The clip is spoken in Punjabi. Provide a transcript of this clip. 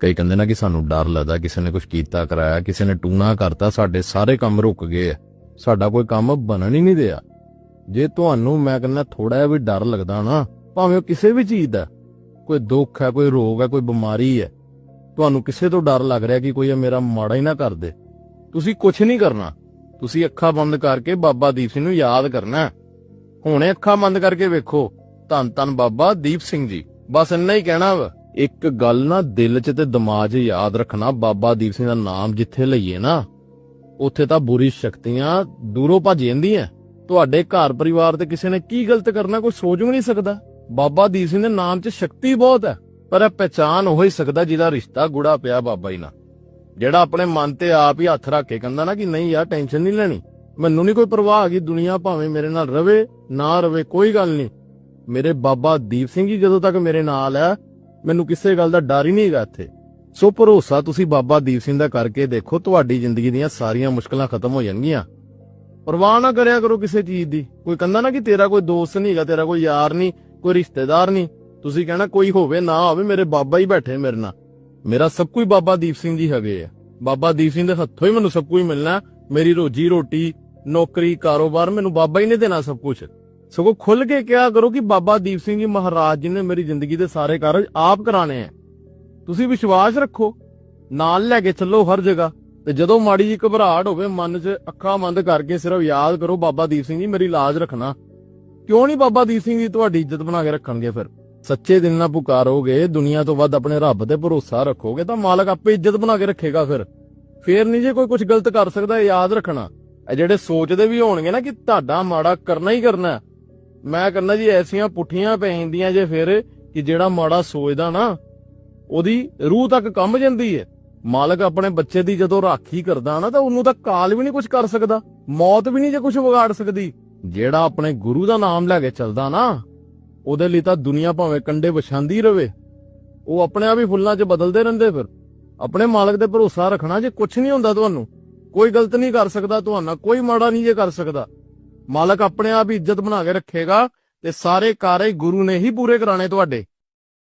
ਕਈ ਕਹਿੰਦੇ ਨਾ ਕਿ ਸਾਨੂੰ ਡਰ ਲੱਗਦਾ, ਕਿਸੇ ਨੇ ਕੁਝ ਕੀਤਾ, ਕਰਾਇਆ, ਕਿਸੇ ਨੇ ਟੂਣਾ ਕਰਤਾ, ਸਾਡੇ ਸਾਰੇ ਕੰਮ ਰੁਕ ਗਏ ਸਾਡਾ ਕੋਈ ਕੰਮ ਬਣਨ ਹੀ ਨਹੀਂ ਦਿਆ। ਜੇ ਤੁਹਾਨੂੰ ਮੈਂ ਕਹਿੰਦਾ ਥੋੜਾ ਜਿਹਾ ਵੀ ਡਰ ਲੱਗਦਾ ਨਾ, ਭਾਵੇਂ ਉਹ ਕਿਸੇ ਵੀ ਚੀਜ਼ ਦਾ, ਕੋਈ ਦੁੱਖ ਹੈ, ਕੋਈ ਰੋਗ ਹੈ, ਕੋਈ ਬਿਮਾਰੀ ਹੈ, ਤੁਹਾਨੂੰ ਕਿਸੇ ਤੋਂ ਡਰ ਲੱਗ ਰਿਹਾ ਕਿ ਕੋਈ ਮੇਰਾ ਮਾੜਾ ਹੀ ਨਾ ਕਰ ਦੇ। ਤੁਸੀਂ ਕੁਝ ਨਹੀਂ ਕਰਨਾ। ਤੁਸੀਂ ਅੱਖਾਂ ਬੰਦ ਕਰਕੇ ਬਾਬਾ ਦੀਪ ਸਿੰਘ ਨੂੰ ਯਾਦ ਕਰਨਾ। ਹੁਣੇ ਅੱਖਾਂ ਬੰਦ ਕਰਕੇ ਵੇਖੋ। ਧੰਨ ਧੰਨ ਬਾਬਾ ਦੀਪ ਸਿੰਘ ਜੀ। ਬਸ ਇੰਨਾ ਹੀ ਕਹਿਣਾ ਵਾ। ਇੱਕ ਗੱਲ ਨਾ ਦਿਲ 'ਚ ਤੇ ਦਿਮਾਗ 'ਚ ਯਾਦ ਰੱਖਣਾ, ਬਾਬਾ ਦੀਪ ਸਿੰਘ ਦਾ ਨਾਮ ਜਿੱਥੇ ਲਈਏ ਨਾ, ਉੱਥੇ ਤਾਂ ਬੁਰੀ ਸ਼ਕਤੀਆਂ ਦੂਰੋਂ ਭੱਜ ਜਾਂਦੀਆਂ। ਤੁਹਾਡੇ ਘਰ ਪਰਿਵਾਰ ਤੇ ਕਿਸੇ ਨੇ ਕੀ ਗਲਤ ਕਰਨਾ, ਕੋਈ ਸੋਚ ਵੀ ਨਹੀਂ ਸਕਦਾ। ਬਾਬਾ ਦੀਪ ਸਿੰਘ ਦੇ ਨਾਮ 'ਚ ਸ਼ਕਤੀ ਬਹੁਤ ਹੈ, ਪਰ ਇਹ ਪਹਿਚਾਨ ਉਹ ਹੀ ਸਕਦਾ ਜਿਹਦਾ ਰਿਸ਼ਤਾ ਗੁੜਾ ਪਿਆ ਬਾਬਾ ਜੀ ਨਾਲ। ਜਿਹੜਾ ਆਪਣੇ ਮਨ ਤੇ ਆਪ ਹੀ ਹੱਥ ਰੱਖ ਕੇ ਕਹਿੰਦਾ ਨਾ ਕਿ ਨਹੀਂ ਯਾਰ, ਟੈਨਸ਼ਨ ਨਹੀਂ ਲੈਣੀ। ਮੈਨੂੰ ਨਹੀਂ ਕੋਈ ਪਰਵਾਹ ਹੈਗੀ ਦੁਨੀਆ ਭਾਵੇਂ ਮੇਰੇ ਨਾਲ ਰਵੇ, ਨਾ ਰਵੇ, ਕੋਈ ਗੱਲ ਨਹੀਂ ਮੇਰੇ ਬਾਬਾ ਦੀਪ ਸਿੰਘ ਜੀ ਜਦੋਂ ਤੱਕ ਮੇਰੇ ਨਾਲ ਹੈ ਮੈਨੂੰ ਕਿਸੇ ਗੱਲ ਦਾ ਡਰ ਹੀ ਨਹੀਂ ਹੈਗਾ ਇੱਥੇ। ਸੋ ਭਰੋਸਾ ਤੁਸੀਂ ਬਾਬਾ ਦੀਪ ਸਿੰਘ ਦਾ ਕਰਕੇ ਦੇਖੋ, ਤੁਹਾਡੀ ਜ਼ਿੰਦਗੀ ਦੀਆਂ ਸਾਰੀਆਂ ਮੁਸ਼ਕਲਾਂ ਖਤਮ ਹੋ ਜਾਣਗੀਆਂ। ਪਰਵਾਹ ਨਾ ਕਰਿਆ ਕਰੋ ਕਿਸੇ ਚੀਜ਼ ਦੀ। ਕੋਈ ਕਹਿੰਦਾ ਨਾ ਕਿ ਤੇਰਾ ਕੋਈ ਦੋਸਤ ਨਹੀਂ ਹੈਗਾ, ਤੇਰਾ ਕੋਈ ਯਾਰ ਨਹੀਂ ਕੋਈ ਰਿਸ਼ਤੇਦਾਰ ਨਹੀਂ ਤੁਸੀਂ ਕਹਿਣਾ ਕੋਈ ਹੋਵੇ, ਨਾ ਹੋਵੇ, ਮੇਰੇ ਬਾਬਾ ਹੀ ਬੈਠੇ ਮੇਰੇ ਨਾਲ। ਮੇਰਾ ਸਭ ਕੁਝ ਬਾਬਾ ਦੀਪ ਸਿੰਘ ਜੀ ਹੈਗੇ ਆ। ਬਾਬਾ ਦੀਪ ਸਿੰਘ ਦੇ ਹੱਥੋਂ ਹੀ ਮੈਨੂੰ ਸਭ ਕੁਝ ਮਿਲਣਾ। ਮੇਰੀ ਰੋਜੀ ਰੋਟੀ, ਨੌਕਰੀ, ਕਾਰੋਬਾਰ ਮੈਨੂੰ ਬਾਬਾ ਹੀ ਨੇ ਦੇਣਾ ਸਭ ਕੁਝ। ਸਗੋਂ ਖੁੱਲ ਕੇ ਕਿਹਾ ਕਰੋ ਕਿ ਬਾਬਾ ਦੀਪ ਸਿੰਘ ਜੀ ਮਹਾਰਾਜ ਜੀ ਨੇ ਮੇਰੀ ਜ਼ਿੰਦਗੀ ਦੇ ਸਾਰੇ ਕਾਰਜ ਆਪ ਕਰਾਣੇ ਆ। ਤੁਸੀਂ ਵਿਸ਼ਵਾਸ ਰੱਖੋ, ਨਾਲ ਲੈ ਕੇ ਚੱਲੋ ਹਰ ਜਗ੍ਹਾ ਤੇ ਜਦੋਂ ਮਾੜੀ ਜੀ ਘਬਰਾਹਟ ਹੋਵੇ ਮਨ 'ਚ ਅੱਖਾਂ ਬੰਦ ਕਰਕੇ ਸਿਰਫ ਯਾਦ ਕਰੋ ਬਾਬਾ ਦੀਪ ਸਿੰਘ ਜੀ ਮੇਰੀ ਲਾਜ ਰੱਖਣਾ। ਕਿਉਂ ਨਹੀਂ ਬਾਬਾ ਦੀਪ ਸਿੰਘ ਜੀ ਤੁਹਾਡੀ ਇੱਜ਼ਤ ਬਣਾ ਕੇ ਰੱਖਣਗੇ ਫਿਰ? ਸੱਚੇ ਦਿਲ ਨਾਲ ਪੁਕਾਰੋਗੇ, ਦੁਨੀਆ ਤੋਂ ਵੱਧ ਆਪਣੇ ਰੱਬ ਤੇ ਭਰੋਸਾ ਰੱਖੋਗੇ ਤਾਂ ਮਾਲਕ ਆਪੇ ਇੱਜ਼ਤ ਬਣਾ ਕੇ ਰੱਖੇਗਾ ਫਿਰ। ਫੇਰ ਨਹੀਂ ਜੇ ਕੋਈ ਕੁਝ ਗਲਤ ਕਰ ਸਕਦਾ ਯਾਦ ਰੱਖਣਾ। ਇਹ ਜਿਹੜੇ ਸੋਚਦੇ ਵੀ ਹੋਣਗੇ ਨਾ ਕਿ ਤੁਹਾਡਾ ਮਾੜਾ ਕਰਨਾ ਹੀ ਕਰਨਾ ਮੈਂ ਕਹਿੰਦਾ ਜੀ, ਐਸੀਆਂ ਪੁੱਠੀਆਂ ਪੈ ਜਾਂਦੀਆਂ ਜੇ ਫਿਰ ਕਿ ਜਿਹੜਾ ਮਾੜਾ ਸੋਚਦਾ ਨਾ, ਉਹਦੀ ਰੂਹ ਤੱਕ ਕੰਬ ਜਾਂਦੀ ਹੈ ਮਾਲਕ ਆਪਣੇ ਬੱਚੇ ਦੀ ਜਦੋਂ ਰਾਖੀ ਕਰਦਾ ਨਾ, ਤਾਂ ਉਹਨੂੰ ਤਾਂ ਕਾਲ ਵੀ ਨਹੀਂ ਕੁਝ ਕਰ ਸਕਦਾ, ਮੌਤ ਵੀ ਨਹੀਂ ਜੇ ਕੁਝ ਵਿਗਾੜ ਸਕਦੀ। ਜਿਹੜਾ ਆਪਣੇ ਗੁਰੂ ਦਾ ਨਾਮ ਲੈ ਕੇ ਚੱਲਦਾ ਨਾ, ਉਹਦੇ ਲਈ ਤਾਂ ਦੁਨੀਆ ਭਾਵੇਂ ਕੰਡੇ ਵਿਛਾਂਦੀ ਰਵੇ। ਉਹ ਆਪਣੇ ਆਪ ਹੀ ਫੁੱਲਾਂ 'ਚ ਬਦਲਦੇ ਰਹਿੰਦੇ ਫਿਰ। ਆਪਣੇ ਮਾਲਕ ਤੇ ਭਰੋਸਾ ਰੱਖਣਾ ਜੇ ਕੁਝ ਨਹੀਂ ਹੁੰਦਾ ਤੁਹਾਨੂੰ, ਕੋਈ ਗਲਤ ਨਹੀਂ ਕਰ ਸਕਦਾ ਤੁਹਾਨੂੰ ਕੋਈ ਮਾੜਾ ਨਹੀਂ ਜੇ ਕਰ ਸਕਦਾ। ਮਾਲਕ ਆਪਣੇ ਆਪ ਹੀ ਇੱਜ਼ਤ ਬਣਾ ਕੇ ਰੱਖੇਗਾ ਤੇ ਸਾਰੇ ਕਾਰਜ ਗੁਰੂ ਨੇ ਹੀ ਪੂਰੇ ਕਰਾਣੇ ਤੁਹਾਡੇ।